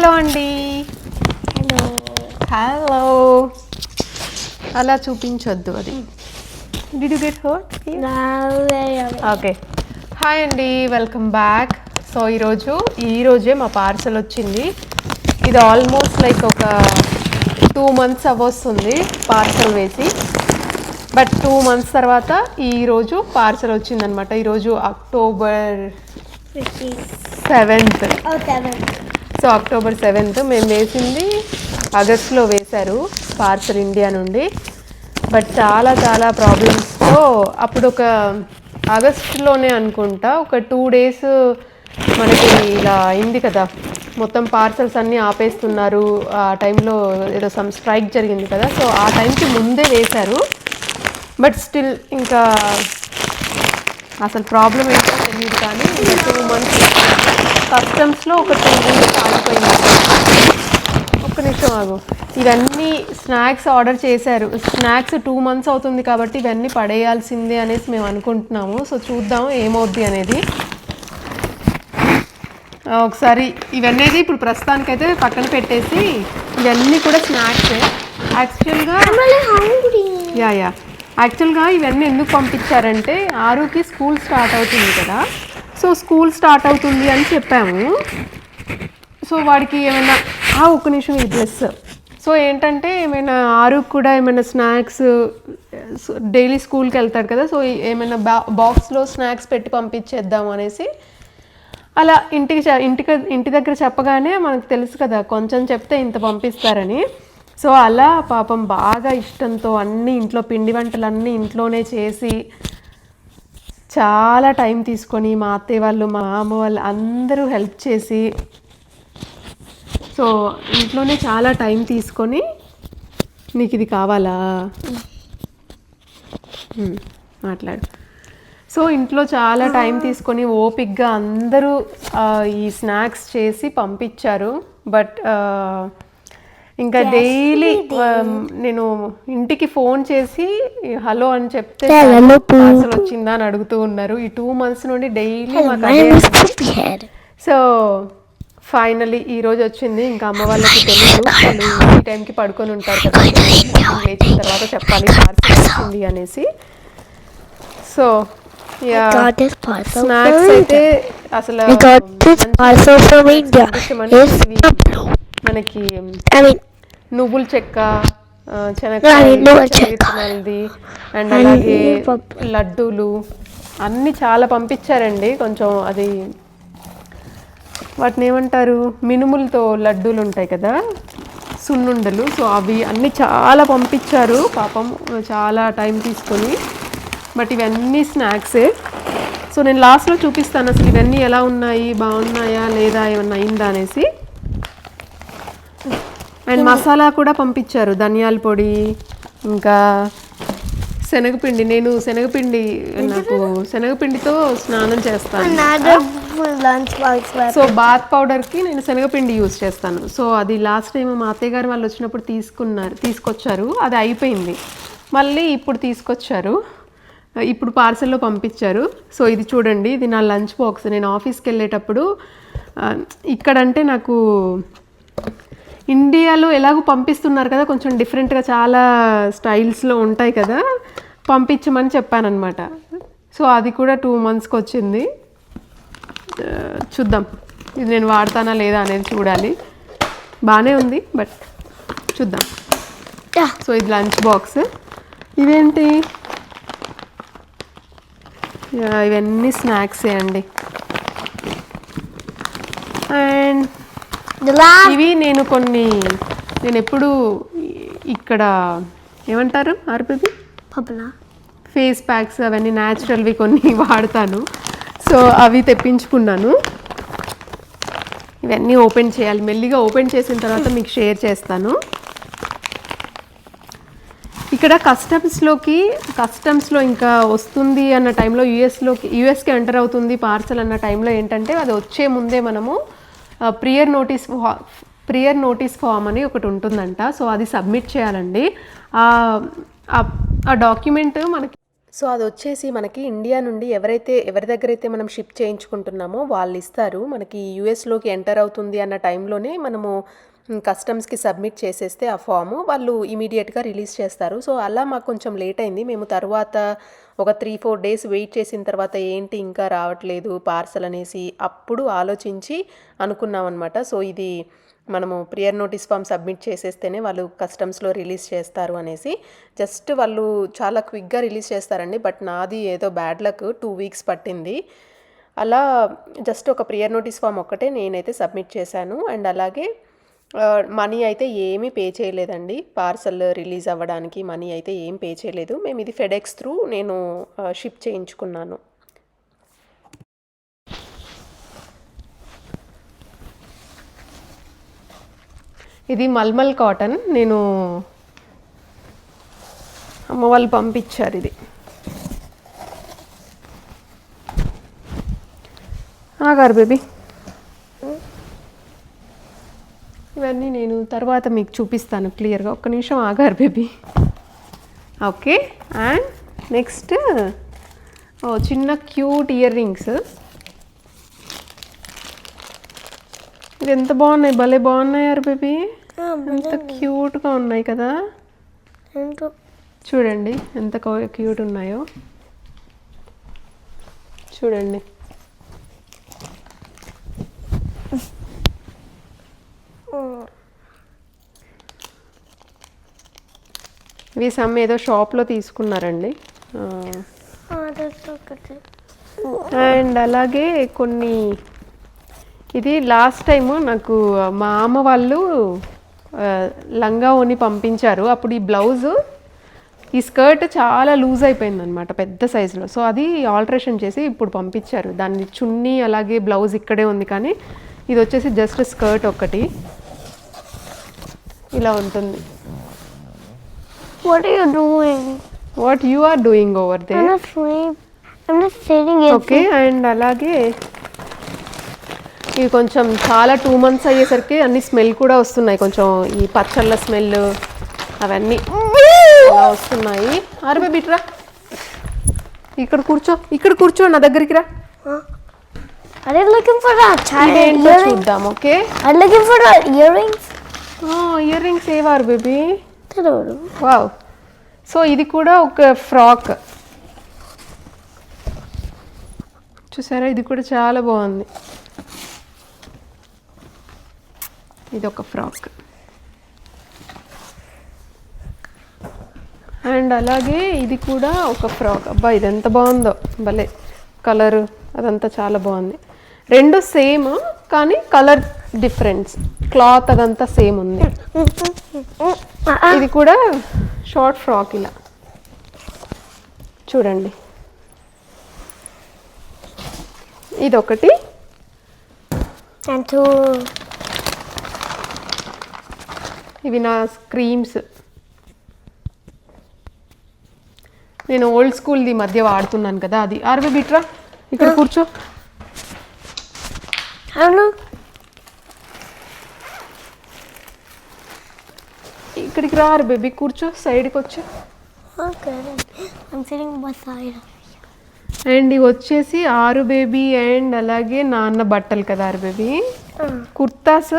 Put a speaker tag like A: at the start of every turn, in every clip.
A: Hello అండి.
B: Hello.
A: Hello. అలా చూపించొద్దు అది. Did you get okay hi అండి వెల్కమ్ బ్యాక్ సో ఈరోజు ఈరోజే మా పార్సల్ వచ్చింది. ఇది ఆల్మోస్ట్ లైక్ ఒక టూ మంత్స్ అవ్వస్తుంది పార్సల్ వేసి. బట్ టూ మంత్స్ తర్వాత ఈరోజు పార్సల్ వచ్చిందనమాట ఈరోజు October seventh. So October seventh మేము వేసింది ఆగస్ట్లో వేశారు పార్సల్ ఇండియా నుండి. బట్ చాలా చాలా ప్రాబ్లమ్స్తో అప్పుడు ఒక ఆగస్ట్లోనే అనుకుంటా ఒక టూ డేస్ మనకి ఇలా అయింది కదా. మొత్తం పార్సల్స్ అన్నీ ఆపేస్తున్నారు. ఆ టైంలో ఏదో సమ్ స్ట్రైక్ జరిగింది కదా. సో ఆ టైంకి ముందే వేశారు. బట్ స్టిల్ ఇంకా అసలు ప్రాబ్లం ఏంటో తెలియదు కానీ టూ మంత్స్ కస్టమ్స్లో ఒక టూ మంత్స్ ఆగిపోయింది. ఒక్క నిమిషం ఆగు. ఇవన్నీ స్నాక్స్ ఆర్డర్ చేశారు. స్నాక్స్ టూ మంత్స్ అవుతుంది కాబట్టి ఇవన్నీ పడేయాల్సిందే అనేసి మేము అనుకుంటున్నాము. సో చూద్దాం ఏమవుద్ది అనేది. ఒకసారి ఇవన్నీ ఇప్పుడు ప్రస్తుతానికైతే పక్కన పెట్టేసి ఇవన్నీ కూడా స్నాక్స్ యాక్చువల్గా. యా యా యాక్చువల్గా ఇవన్నీ ఎందుకు పంపించారంటే ఆరుకి స్కూల్ స్టార్ట్ అవుతుంది కదా. సో స్కూల్ స్టార్ట్ అవుతుంది అని చెప్పాము. సో వాడికి ఏమైనా ఆ ఒక్క నిమిషం ఈ డ్రెస్ సో ఏంటంటే ఏమైనా ఆరుకు కూడా ఏమైనా స్నాక్స్ డైలీ స్కూల్కి వెళ్తాడు కదా సో ఏమైనా బా బాక్స్లో స్నాక్స్ పెట్టి పంపించేద్దాం అనేసి అలా ఇంటికి ఇంటికి ఇంటి దగ్గర చెప్పగానే మనకు తెలుసు కదా కొంచెం చెప్తే ఇంత పంపిస్తారని. సో అలా పాపం బాగా ఇష్టంతో అన్ని ఇంట్లో పిండి వంటలు అన్నీ ఇంట్లోనే చేసి చాలా టైం తీసుకొని మా అత్తయ్య వాళ్ళు మా అమ్మ వాళ్ళు అందరూ హెల్ప్ చేసి సో ఇంట్లోనే చాలా టైం తీసుకొని నీకు ఇది కావాలా? మ్మ్. మాట్లాడు. సో ఇంట్లో చాలా టైం తీసుకొని ఓపిక్గా అందరూ ఈ స్నాక్స్ చేసి పంపించారు. బట్ ఇంకా డైలీ నేను ఇంటికి ఫోన్ చేసి హలో అని చెప్తే పార్సల్ వచ్చిందా అని అడుగుతూ ఉన్నారు. ఈ టూ మంత్స్ నుండి డైలీ మాకు. సో ఫైనలీ ఈ రోజు వచ్చింది. ఇంకా అమ్మ వాళ్ళకి తెలియదు. వాళ్ళు ఈ టైంకి పడుకొని ఉంటారు కదా. లేచిన తర్వాత చెప్పాలి. పార్సల్ వచ్చింది అనేసి. సో స్నాక్స్ అయితే. అసలు. మనకి నువ్వుల చెక్క. శనగవిత్తనాలది అండ్ అలాగే. లడ్డూలు అన్నీ చాలా పంపించారండి. కొంచెం అది వాటిని ఏమంటారు? మినుములతో లడ్డూలు ఉంటాయి కదా? సున్నుండలు. సో అవి అన్నీ చాలా పంపించారు. పాపం చాలా టైం తీసుకొని. బట్ ఇవన్నీ స్నాక్సే. సో నేను లాస్ట్లో చూపిస్తాను అసలు ఇవన్నీ ఎలా ఉన్నాయి బాగున్నాయా లేదా ఏమన్నా అయిందా అనేసి. అండ్ మసాలా కూడా పంపించారు. ధనియాల పొడి ఇంకా శనగపిండి. నేను శనగపిండి నాకు శనగపిండితో స్నానం చేస్తాను. సో బాత్ పౌడర్కి నేను శనగపిండి యూజ్ చేస్తాను. సో అది లాస్ట్ టైం మా అత్తయ్య గారు వాళ్ళు వచ్చినప్పుడు తీసుకున్నారు తీసుకొచ్చారు. అది అయిపోయింది. మళ్ళీ ఇప్పుడు తీసుకొచ్చారు. ఇప్పుడు పార్సల్లో పంపించారు. సో ఇది చూడండి ఇది నా లంచ్ బాక్స్. నేను ఆఫీస్కి వెళ్ళేటప్పుడు ఇక్కడంటే నాకు ఇండియాలో ఎలాగో పంపిస్తున్నారు కదా కొంచెం డిఫరెంట్గా చాలా స్టైల్స్లో ఉంటాయి కదా పంపించమని చెప్పానన్నమాట. సో అది కూడా టూ మంత్స్కి వచ్చింది. చూద్దాం. ఇది నేను వాడతానా లేదా అనేది చూడాలి. బాగానే ఉంది బట్ చూద్దాం. సో ఇది లంచ్ బాక్స్ ఇవేంటి ఇవన్నీ స్నాక్సే అండ్. ఇవి నేను కొన్ని నేను ఎప్పుడు ఇక్కడ ఏమంటారు?
B: Pabla.
A: ఫేస్ ప్యాక్స్ అవన్నీ న్యాచురల్వి కొన్ని వాడతాను. సో అవి తెప్పించుకున్నాను. ఇవన్నీ ఓపెన్ చేయాలి. మెల్లిగా ఓపెన్ చేసిన తర్వాత మీకు షేర్ చేస్తాను. ఇక్కడ కస్టమ్స్లోకి కస్టమ్స్లో ఇంకా వస్తుంది అన్న టైంలో యూఎస్లోకి యూఎస్కి ఎంటర్ అవుతుంది పార్సల్ అన్న టైంలో ఏంటంటే అది వచ్చే ముందే మనము prior notice prior notice form అని ఒకటి ఉంటుందంట. సో అది సబ్మిట్ చేయాలండి. ఆ- ఆ డాక్యుమెంట్ మనకి సో అది వచ్చేసి మనకి ఇండియా నుండి ఎవరైతే ఎవరి దగ్గర అయితే మనం షిప్ చేయించుకుంటున్నామో వాళ్ళు ఇస్తారు. మనకి యూఎస్లోకి ఎంటర్ అవుతుంది అన్న టైంలోనే మనము కస్టమ్స్కి సబ్మిట్ చేసేస్తే ఆ ఫాము వాళ్ళు ఇమీడియట్గా రిలీజ్ చేస్తారు. సో అలా మాకు కొంచెం లేట్ అయింది. మేము తర్వాత ఒక త్రీ ఫోర్ డేస్ వెయిట్ చేసిన తర్వాత ఏంటి ఇంకా రావట్లేదు పార్సల్ అనేసి అప్పుడు ఆలోచించి అనుకున్నాం అనమాట సో ఇది మనము ప్రియర్ నోటీస్ ఫామ్ సబ్మిట్ చేసేస్తేనే వాళ్ళు కస్టమ్స్లో రిలీజ్ చేస్తారు అనేసి జస్ట్ వాళ్ళు చాలా క్విక్గా రిలీజ్ చేస్తారండి. బట్ నాది ఏదో బ్యాడ్ లక్ టూ వీక్స్ పట్టింది. అలా జస్ట్ ఒక ప్రియర్ నోటీస్ ఫామ్ ఒక్కటే నేనైతే సబ్మిట్ చేశాను. అండ్ అలాగే మనీ అయితే ఏమీ పే చేయలేదండి. పార్సల్ రిలీజ్ అవ్వడానికి మనీ అయితే ఏం పే చేయలేదు. మేము ఇది ఫెడెక్స్ త్రూ నేను షిప్ చేయించుకున్నాను. ఇది మల్మల్ కాటన్. నేను అమ్మ వాళ్ళు పంపించారు ఇది. గారు బేబీ. ఇవన్నీ నేను తర్వాత మీకు చూపిస్తాను క్లియర్గా. ఒక్క నిమిషం ఆగారు బేబీ. ఓకే అండ్ నెక్స్ట్ ఓ చిన్న క్యూట్ ఇయర్ రింగ్స్. ఇది ఎంత బాగున్నాయి? భలే బాగున్నాయారు బేబీ. ఎంత క్యూట్గా ఉన్నాయి కదా. చూడండి ఎంత క్యూట్ ఉన్నాయో. చూడండి. ఇవి సమ్ ఏదో షాప్లో తీసుకున్నారండి. అండ్ అలాగే కొన్ని ఇది లాస్ట్ టైము నాకు మా అమ్మ వాళ్ళు లంగా ఓని పంపించారు. అప్పుడు ఈ బ్లౌజు ఈ స్కర్ట్ చాలా లూజ్ అయిపోయింది అనమాట పెద్ద సైజులో సో అది ఆల్టరేషన్ చేసి ఇప్పుడు పంపించారు. దాన్ని చున్నీ అలాగే బ్లౌజ్ ఇక్కడే ఉంది కానీ ఇది వచ్చేసి జస్ట్ స్కర్ట్ ఒకటి. ఇలా ఉంటుంది
B: What are you doing?
A: What you are doing over there
B: I'm not sleep. I'm just sitting here.
A: Okay and అలాగే ఇవి కొంచెం చాలా టూ మంత్స్ అయ్యేసరికి అన్ని స్మెల్ కూడా వస్తున్నాయి కొంచెం ఈ పచ్చళ్ళ స్మెల్ అవన్నీ అలా వస్తున్నాయి అరవై బిట్రా ఇక్కడ కూర్చో ఇక్కడ కూర్చో నా దగ్గరికి రా
B: Are you looking for that child
A: ఇదేంటో
B: earrings?
A: చూద్దాం okay
B: Are you looking for the earrings?
A: Earrings ఏవారు baby?
B: తెలియదు
A: వావ్. సో ఇది కూడా ఒక ఫ్రాక్. చూసారా? ఇది కూడా చాలా బాగుంది. ఇది ఒక ఫ్రాక్. అండ్ అలాగే ఇది కూడా ఒక ఫ్రాక్. అబ్బా ఇది ఎంత బాగుందో. భలే. కలర్ అదంతా చాలా బాగుంది. రెండు సేమ్ కానీ కలర్ డిఫరెన్స్. క్లాత్ అదంతా సేమ్ ఉంది. ఇది కూడా షార్ట్ ఫ్రాక్ ఇలా. చూడండి. ఇదొకటి.
B: And two.
A: ఇవి నా క్రీమ్స్ నేను ఓల్డ్ స్కూల్ది మధ్య వాడుతున్నాను కదా అది. ఆర్వి బిట్రా ఇక్కడ కూర్చో. ఇక్కడికి రా బేబీ కూర్చో సైడ్కి వచ్చి. అండ్ ఇవి వచ్చేసి ఆరు బేబీ అండ్ అలాగే నాన్న బట్టలు కదా ఆరు బేబీ? కుర్తాస్?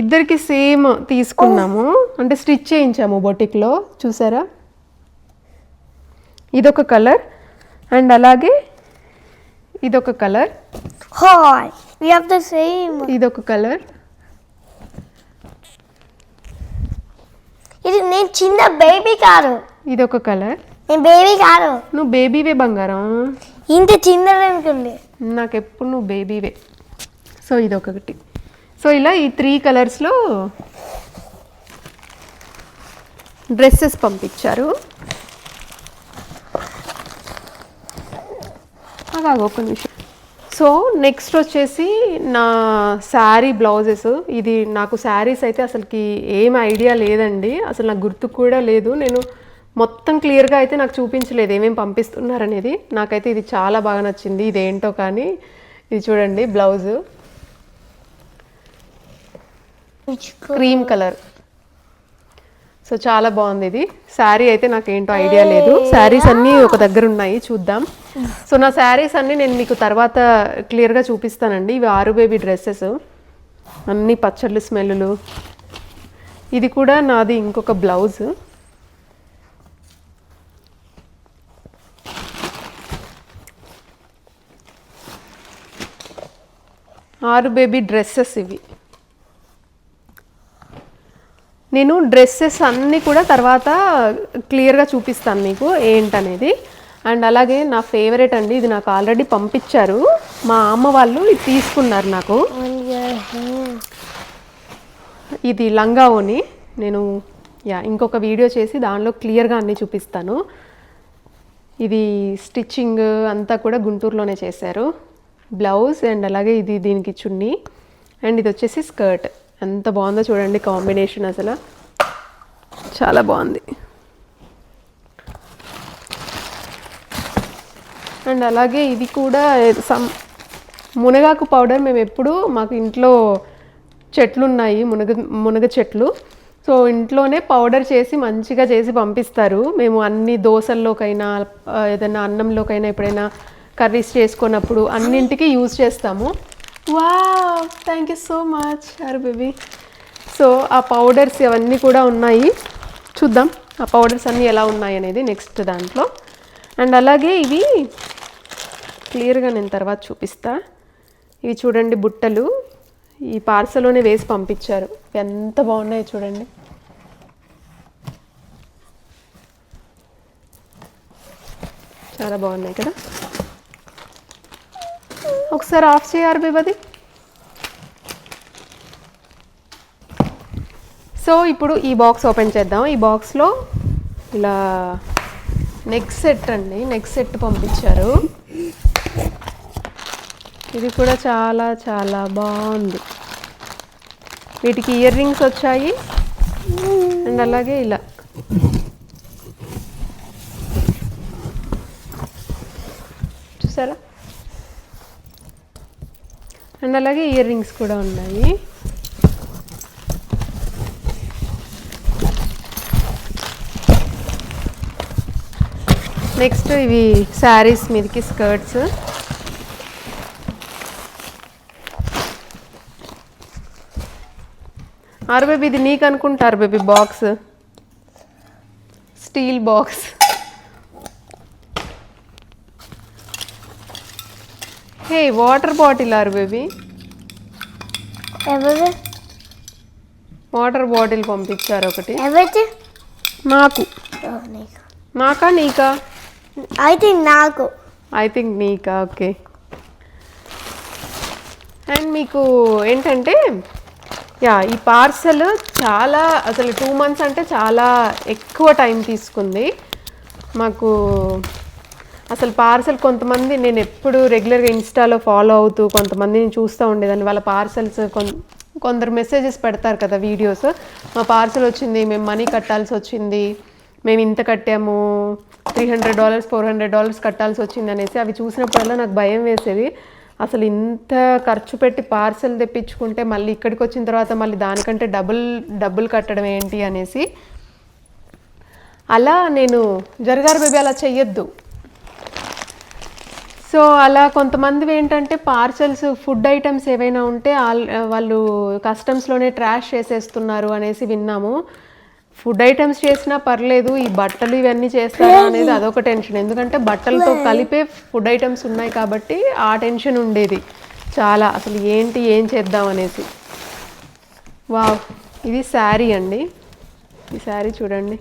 A: ఇద్దరికి సేమ్ తీసుకున్నాము. అంటే స్టిచ్ చేయించాము బొటిక్లో చూసారా? ఇదొక కలర్ అండ్ అలాగే ఇదొక కలర్. ఇదొక కలర్.
B: ఇది నేను చిన్న బేబీ కాదు
A: ఇదొక కలర్.
B: నేను బేబీ కాదు
A: నువ్వు బేబీవే బంగారం.
B: ఇంత చిన్నది అనుకుంది.
A: నాకు ఎప్పుడు నువ్వు బేబీవే సో ఇదొకటి. సో ఇలా ఈ త్రీ కలర్స్లో డ్రెస్సెస్ పంపించారు. అలాగ ఒక నిమిషం. సో నెక్స్ట్ వచ్చేసి నా శారీ బ్లౌజెస్. ఇది నాకు శారీస్ అయితే అసలుకి ఏం ఐడియా లేదండి. అసలు నాకు గుర్తు కూడా లేదు. నేను మొత్తం క్లియర్గా అయితే నాకు చూపించలేదు ఏమేమి పంపిస్తున్నారనేది. నాకైతే ఇది చాలా బాగా నచ్చింది. ఇదేంటో కానీ ఇది చూడండి బ్లౌజు. Cream colour. సో చాలా బాగుంది ఇది. శారీ అయితే నాకు ఏంటో ఐడియా లేదు. శారీస్ అన్నీ ఒక దగ్గర ఉన్నాయి చూద్దాం. సో నా శారీస్ అన్నీ నేను మీకు తర్వాత క్లియర్గా చూపిస్తానండి. ఇవి ఆరు బేబీ డ్రెస్సెస్. అన్ని పచ్చళ్ళు స్మెల్లు. ఇది కూడా నాది ఇంకొక బ్లౌజ్. ఆరు బేబీ డ్రెస్సెస్ ఇవి. నేను డ్రెస్సెస్ అన్నీ కూడా తర్వాత క్లియర్గా చూపిస్తాను మీకు ఏంటనేది. అండ్ అలాగే నా ఫేవరెట్ అండి ఇది నాకు ఆల్రెడీ పంపించారు. మా అమ్మ వాళ్ళు ఇది తీసుకున్నారు నాకు. ఇది లంగా ఓని నేను యా ఇంకొక వీడియో చేసి దానిలో క్లియర్గా అన్నీ చూపిస్తాను. ఇది స్టిచ్చింగ్ అంతా కూడా గుంటూరులోనే చేశారు. బ్లౌజ్ అండ్ అలాగే ఇది దీనికి చున్నీ. అండ్ ఇది వచ్చేసి స్కర్ట్ ఎంత బాగుందో చూడండి కాంబినేషన్ అసలు. చాలా బాగుంది. అండ్ అలాగే ఇది కూడా సమ్ మునగాకు పౌడర్ మేము ఎప్పుడు మాకు ఇంట్లో చెట్లు ఉన్నాయి మునగ మునగ చెట్లు. సో ఇంట్లోనే పౌడర్ చేసి మంచిగా చేసి పంపిస్తారు. మేము అన్ని దోశల్లోకైనా ఏదైనా అన్నంలోకైనా ఎప్పుడైనా కర్రీస్ చేసుకున్నప్పుడు అన్నింటికి యూజ్ చేస్తాము. Wow thank you so much అరే బేబీ సో ఆ పౌడర్స్ అవన్నీ కూడా ఉన్నాయి. చూద్దాం ఆ పౌడర్స్ అన్నీ ఎలా ఉన్నాయి అనేది నెక్స్ట్ దాంట్లో. అండ్ అలాగే ఇవి క్లియర్గా నేను తర్వాత చూపిస్తా. ఇవి చూడండి బుట్టలు. ఈ పార్సల్లోనే వేసి పంపించారు. ఎంత బాగున్నాయో చూడండి. చాలా బాగున్నాయి కదా? ఒకసారి ఆఫ్ చేయారు బిబది. సో ఇప్పుడు ఈ బాక్స్ ఓపెన్ చేద్దాం. ఈ బాక్స్లో ఇలా నెక్ సెట్ అండి. నెక్ సెట్ పంపించారు. ఇది కూడా చాలా చాలా బాగుంది. వీటికి ఇయర్ రింగ్స్ వచ్చాయి. అండ్ అలాగే ఇలా. చూసారా? అండ్ అలాగే ఇయర్ రింగ్స్ కూడా ఉన్నాయి. నెక్స్ట్ ఇవి శారీస్ మీదకి స్కర్ట్స్. ఆరు బేబీ ఇది నీకు అనుకుంటారు baby box. Steel box. Hey water bottle ఆరు బేబీ.
B: ఎవరు
A: వాటర్ బాటిల్ పంపించారు ఒకటి.
B: ఎవరు
A: నాకు.
B: నీకు.
A: నాకా నీకా?
B: అయితే నాకు.
A: ఐ థింక్ నీకా ఓకే. అండ్ మీకు ఏంటంటే యా ఈ పార్సల్ చాలా అసలు టూ మంత్స్ అంటే చాలా ఎక్కువ టైం తీసుకుంది. మాకు అసలు పార్సల్ కొంతమంది నేను ఎప్పుడు రెగ్యులర్గా ఇన్స్టాలో ఫాలో అవుతూ కొంతమందిని చూస్తూ ఉండేదాన్ని. వాళ్ళ పార్సల్స్ కొన్ కొందరు మెసేజెస్ పెడతారు కదా వీడియోస్. మా పార్సల్ వచ్చింది మేము మనీ కట్టాల్సి వచ్చింది మేము ఇంత కట్టాము three hundred dollars four hundred dollars కట్టాల్సి వచ్చింది అనేసి అవి చూసినప్పుడల్లా నాకు భయం వేసేది. అసలు ఇంత ఖర్చు పెట్టి పార్సల్ తెప్పించుకుంటే మళ్ళీ ఇక్కడికి వచ్చిన తర్వాత మళ్ళీ దానికంటే డబుల్ డబ్బులు కట్టడం ఏంటి అనేసి. అలా నేను జరగారు బేబీ అలా చెయ్యొద్దు. సో అలా కొంతమంది ఏంటంటే పార్సల్స్ ఫుడ్ ఐటమ్స్ ఏవైనా ఉంటే వాళ్ళు కస్టమ్స్లోనే ట్రాష్ చేసేస్తున్నారు అనేసి విన్నాము. ఫుడ్ ఐటమ్స్ చేసినా పర్లేదు ఈ బట్టలు ఇవన్నీ చేస్తారా అనేది అదొక టెన్షన్. ఎందుకంటే బట్టలతో కలిపే ఫుడ్ ఐటమ్స్ ఉన్నాయి కాబట్టి ఆ టెన్షన్ ఉండేది చాలా. అసలు ఏంటి ఏం చేద్దాం అనేసి. వావ్! ఇది శారీ అండి. ఈ శారీ చూడండి.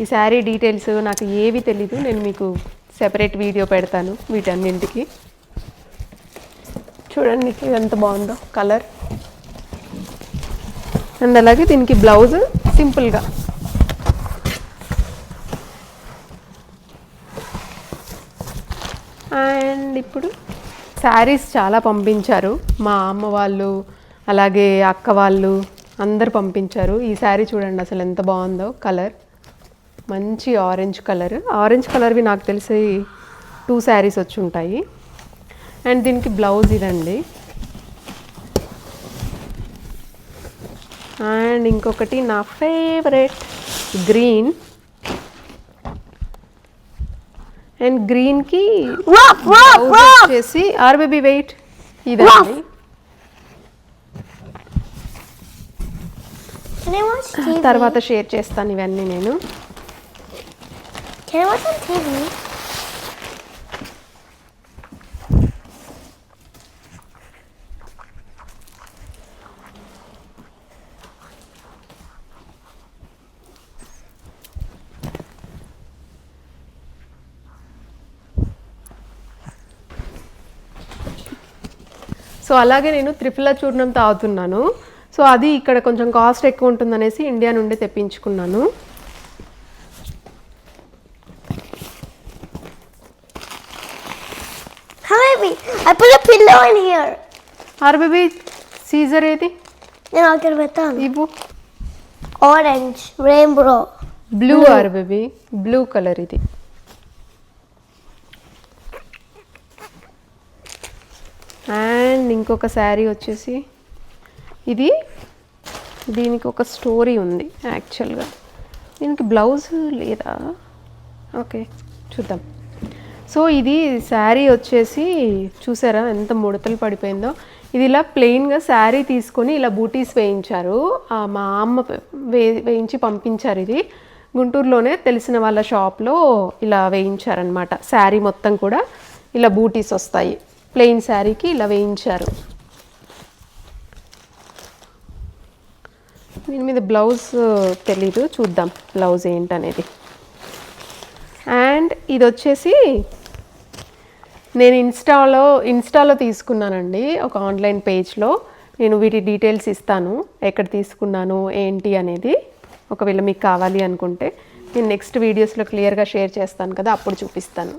A: ఈ శారీ డీటెయిల్స్ నాకు ఏవి తెలీదు నేను మీకు సెపరేట్ వీడియో పెడతాను వీటన్నింటికి. చూడండి ఎంత బాగుందో కలర్ అండ్ అలాగే దీనికి బ్లౌజ్ సింపుల్గా అండ్ ఇప్పుడు శారీస్ చాలా పంపించారు. మా అమ్మ వాళ్ళు అలాగే అక్క వాళ్ళు అందరు పంపించారు. ఈ శారీ చూడండి అసలు ఎంత బాగుందో కలర్ మంచి ఆరెంజ్ కలర్ ఆరెంజ్ కలర్వి నాకు తెలిసి టూ శారీస్ వచ్చి ఉంటాయి. అండ్ దీనికి బ్లౌజ్ ఇదండి. అండ్ ఇంకొకటి నా ఫేవరెట్ గ్రీన్ అండ్ గ్రీన్కి. వచ్చేసి ఆర్ బేబీ వెయిట్ ఇదండి? తర్వాత షేర్ చేస్తాను ఇవన్నీ నేను.
B: Can I watch on TV?
A: So అలాగే నేను త్రిఫలా చూర్ణం తాగుతున్నాను సో అది ఇక్కడ కొంచెం కాస్ట్ ఎక్కువ ఉంటుందనేసి ఇండియా నుండి తెప్పించుకున్నాను
B: pillow in here.
A: ఆర్ బేబీ సీజర్ ఏది?
B: get it done.
A: ఇవ్వు.
B: Orange, rainbow.
A: Blue are baby blue colour ఇది. అండ్ ఇంకొక శారీ వచ్చేసి ఇది. దీనికి ఒక స్టోరీ ఉంది యాక్చువల్గా దీనికి బ్లౌజ్ లేదా? ఓకే చూద్దాం. సో ఇది శారీ వచ్చేసి చూసారా ఎంత ముడతలు పడిపోయిందో? ఇది ఇలా ప్లెయిన్గా శారీ తీసుకొని ఇలా బూటీస్ వేయించారు. మా అమ్మ వే వేయించి పంపించారు ఇది. గుంటూరులోనే తెలిసిన వాళ్ళ షాప్లో ఇలా వేయించారనమాట శారీ మొత్తం కూడా ఇలా బూటీస్ వస్తాయి. ప్లెయిన్ శారీకి ఇలా వేయించారు. దీని మీద బ్లౌజ్ తెలీదు. చూద్దాం బ్లౌజ్ ఏంటనేది. అండ్ ఇది వచ్చేసి నేను ఇన్స్టాలో ఇన్స్టాలో తీసుకున్నానండి ఒక ఆన్లైన్ పేజ్లో. నేను వీటి డీటెయిల్స్ ఇస్తాను ఎక్కడ తీసుకున్నాను ఏంటి అనేది. ఒకవేళ మీకు కావాలి అనుకుంటే నేను నెక్స్ట్ వీడియోస్లో క్లియర్గా షేర్ చేస్తాను కదా అప్పుడు చూపిస్తాను.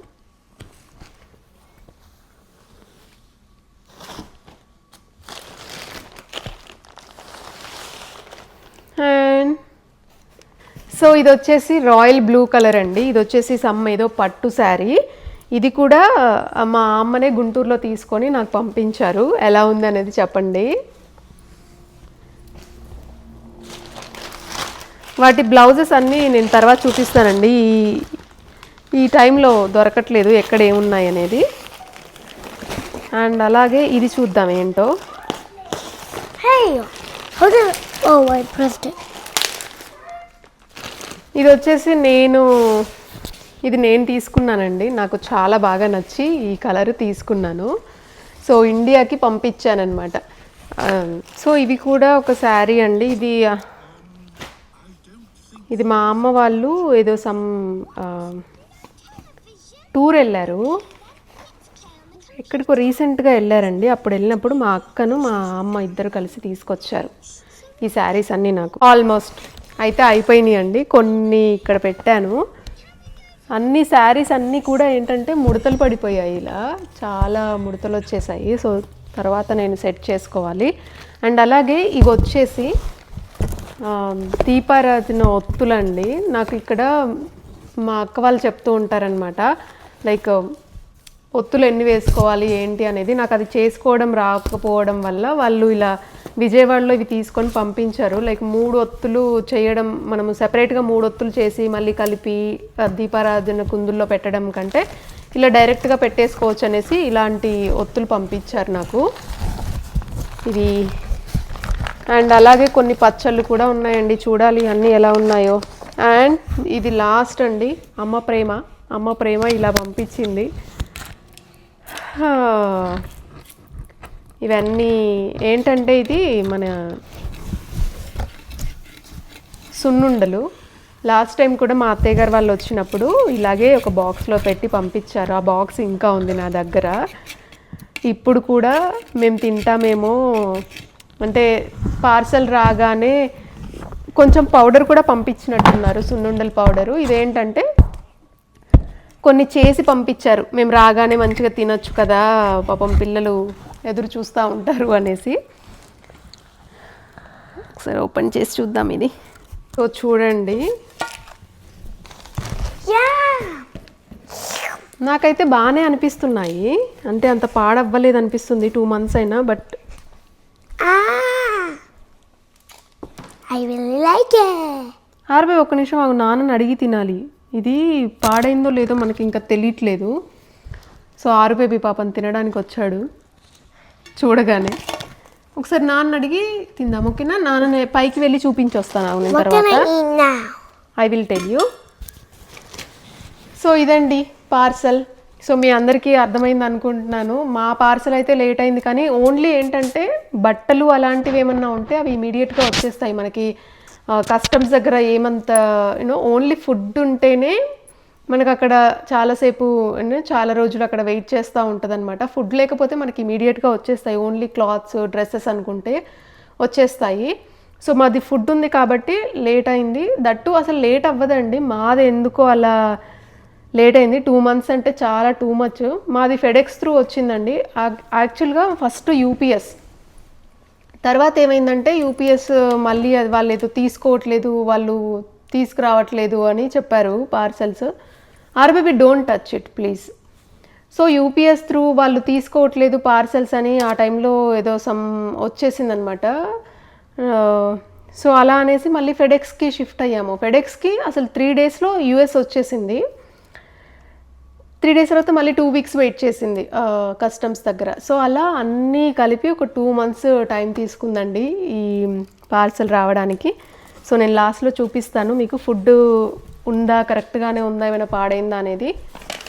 A: అండ్ సో ఇది వచ్చేసి రాయల్ బ్లూ కలర్ అండి. ఇది వచ్చేసి సమ్ ఏదో పట్టు శారీ. ఇది కూడా మా అమ్మనే గుంటూరులో తీసుకొని నాకు పంపించారు. ఎలా ఉంది అనేది చెప్పండి. వాటి బ్లౌజెస్ అన్నీ నేను తర్వాత చూపిస్తానండి. ఈ ఈ టైంలో దొరకట్లేదు ఎక్కడ ఏమున్నాయి అనేది. అండ్ అలాగే ఇది చూద్దాం ఏంటో.
B: Oh.
A: ఇది వచ్చేసి నేను ఇది నేను తీసుకున్నానండి. నాకు చాలా బాగా నచ్చి ఈ కలర్ తీసుకున్నాను. సో ఇండియాకి పంపించానమాట సో ఇవి కూడా ఒక శారీ అండి. ఇది ఇది మా అమ్మ వాళ్ళు ఏదో సమ్ టూర్ వెళ్ళారు. ఎక్కడికో రీసెంట్గా వెళ్ళారండి. అప్పుడు వెళ్ళినప్పుడు మా అక్కను మా అమ్మ ఇద్దరు కలిసి తీసుకొచ్చారు. ఈ శారీస్ అన్నీ నాకు ఆల్మోస్ట్ అయితే అయిపోయినాయి అండి కొన్ని ఇక్కడ పెట్టాను. అన్ని శారీస్ అన్నీ కూడా ఏంటంటే ముడతలు పడిపోయాయి ఇలా. చాలా ముడతలు వచ్చేసాయి. సో తర్వాత నేను సెట్ చేసుకోవాలి. అండ్ అలాగే ఇవి వచ్చేసి దీపారాధన ఒత్తులండి. నాకు ఇక్కడ మా అక్క వాళ్ళు చెప్తూ ఉంటారనమాట లైక్ ఒత్తులు ఎన్ని వేసుకోవాలి ఏంటి అనేది నాకు అది చేసుకోవడం రాకపోవడం వల్ల వాళ్ళు ఇలా విజయవాడలో ఇవి తీసుకొని పంపించారు. లైక్ మూడు ఒత్తులు చేయడం మనము సెపరేట్గా మూడు ఒత్తులు చేసి మళ్ళీ కలిపి దీపారాధన కుందుల్లో పెట్టడం కంటే ఇలా డైరెక్ట్గా పెట్టేసుకోవచ్చు అనేసి ఇలాంటి ఒత్తులు పంపించారు నాకు. ఇది అండ్ అలాగే కొన్ని పచ్చళ్ళు కూడా ఉన్నాయండి. చూడాలి అన్నీ ఎలా ఉన్నాయో. అండ్ ఇది లాస్ట్ అండి. అమ్మ ప్రేమ. అమ్మ ప్రేమ ఇలా పంపించింది. ఇవన్నీ ఏంటంటే ఇది మన సున్నుండలు. లాస్ట్ టైం కూడా మా అత్తయ్య గారు వాళ్ళు వచ్చినప్పుడు ఇలాగే ఒక బాక్స్లో పెట్టి పంపించారు. ఆ బాక్స్ ఇంకా ఉంది నా దగ్గర. ఇప్పుడు కూడా మేము తింటామేమో అంటే పార్సల్ రాగానే కొంచెం పౌడర్ కూడా పంపించినట్టున్నారు సున్నుండల పౌడరు. ఇదేంటంటే కొన్ని చేసి పంపించారు. మేము రాగానే మంచిగా తినొచ్చు కదా పాపం పిల్లలు ఎదురు చూస్తూ ఉంటారు అనేసి. ఒకసారి ఓపెన్ చేసి చూద్దాం ఇది. సో చూడండి! నాకైతే బాగానే అనిపిస్తున్నాయి. అంటే అంత పాడవ్వలేదు అనిపిస్తుంది టూ మంత్స్ అయినా బట్
B: really like it.
A: ఆర్బై ఒక్క నిమిషం నాన్నని అడిగి తినాలి. ఇది పాడైందో లేదో మనకి ఇంకా తెలియట్లేదు. సో ఆరు బేబీ పాపని తినడానికి వచ్చాడు. చూడగానే. ఒకసారి నాన్న అడిగి తిందాం ఓకేనా? నాన్న పైకి వెళ్ళి చూపించి వస్తాను తర్వాత? I will tell you so ఇదండి పార్సల్. సో మీ అందరికీ అర్థమైంది అనుకుంటున్నాను. మా పార్సల్ అయితే లేట్ అయింది కానీ ఓన్లీ ఏంటంటే బట్టలు అలాంటివి ఏమన్నా ఉంటే అవి ఇమీడియట్గా వచ్చేస్తాయి మనకి. కస్టమ్స్ దగ్గర ఏమంత యూనో ఓన్లీ ఫుడ్ ఉంటేనే మనకు అక్కడ చాలాసేపు చాలా రోజులు అక్కడ వెయిట్ చేస్తూ ఉంటుంది అనమాట ఫుడ్ లేకపోతే మనకి ఇమీడియట్గా వచ్చేస్తాయి. ఓన్లీ క్లాత్స్ డ్రెస్సెస్ అనుకుంటే వచ్చేస్తాయి. సో మాది ఫుడ్ ఉంది కాబట్టి లేట్ అయింది. దట్టు అసలు లేట్ అవ్వదండి. మాది ఎందుకో అలా లేట్ అయింది? టూ మంత్స్ అంటే చాలా టూ మచ్ మాది ఫెడెక్స్ త్రూ వచ్చిందండి. యాక్చువల్గా ఫస్ట్ యూపీఎస్ తర్వాత ఏమైందంటే యూపీఎస్ మళ్ళీ అది వాళ్ళు ఏదో తీసుకోవట్లేదు వాళ్ళు తీసుకురావట్లేదు అని చెప్పారు parcels. ఆర్బీబీ don't touch it please. So UPS through వాళ్ళు తీసుకోవట్లేదు పార్సల్స్ అని ఆ టైంలో ఏదో సమ్ వచ్చేసిందనమాట. సో అలా అనేసి మళ్ళీ ఫెడెక్స్కి షిఫ్ట్ అయ్యాము. ఫెడెక్స్కి అసలు త్రీ డేస్లో యూఎస్ వచ్చేసింది. త్రీ డేస్ తర్వాత మళ్ళీ టూ వీక్స్ వెయిట్ చేసింది కస్టమ్స్ దగ్గర. సో అలా అన్నీ కలిపి ఒక టూ మంత్స్ టైం తీసుకుందండి ఈ పార్సల్ రావడానికి. సో నేను లాస్ట్లో చూపిస్తాను మీకు ఫుడ్ ఉందా కరెక్ట్గానే ఉందా ఏమైనా పాడైందా అనేది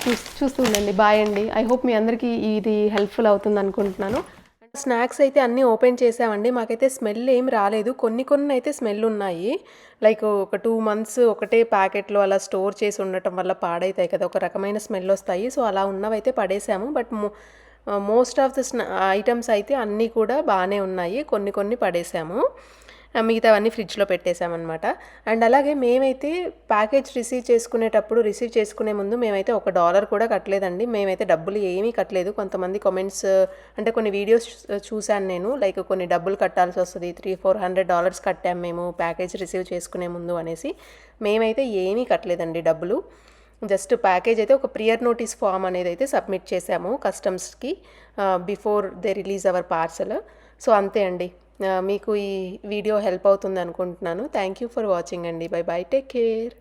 A: చూ చూస్తూ ఉండండి. బాయ్ అండి. ఐ హోప్ మీ అందరికీ ఇది హెల్ప్ఫుల్ అవుతుంది అనుకుంటున్నాను. స్నాక్స్ అయితే అన్నీ ఓపెన్ చేసామండి. మాకైతే స్మెల్ ఏం రాలేదు. కొన్ని కొన్ని అయితే స్మెల్ ఉన్నాయి. లైక్ ఒక టూ మంత్స్ ఒకటే ప్యాకెట్లో అలా స్టోర్ చేసి ఉండటం వల్ల పాడైతాయి కదా. ఒక రకమైన స్మెల్ వస్తాయి. సో అలా ఉన్నవైతే పడేసాము. But most of the snack items అయితే అన్నీ కూడా బాగానే ఉన్నాయి. కొన్ని కొన్ని పడేసాము. మిగతావన్నీ ఫ్రిడ్జ్లో పెట్టేశామన్నమాట. అండ్ అలాగే మేమైతే ప్యాకేజ్ రిసీవ్ చేసుకునేటప్పుడు రిసీవ్ చేసుకునే ముందు మేమైతే ఒక డాలర్ కూడా కట్టలేదండి. మేమైతే డబ్బులు ఏమీ కట్టలేదు. కొంతమంది కామెంట్స్ అంటే కొన్ని వీడియోస్ చూశాను నేను. లైక్ కొన్ని డబ్బులు కట్టాల్సి వస్తుంది. త్రీ ఫోర్ హండ్రెడ్ డాలర్స్ కట్టాం మేము ప్యాకేజ్ రిసీవ్ చేసుకునే ముందు అనేసి. మేమైతే ఏమీ కట్టలేదండి డబ్బులు. జస్ట్ ప్యాకేజ్ అయితే ఒక ప్రియర్ నోటీస్ ఫామ్ అనేది అయితే సబ్మిట్ చేశాము కస్టమ్స్కి before they release our parcel so అంతే అండి. మీకు ఈ వీడియో హెల్ప్ అవుతుంది అనుకుంటున్నాను. థ్యాంక్ యూ ఫర్ వాచింగ్ అండి. Bye bye take care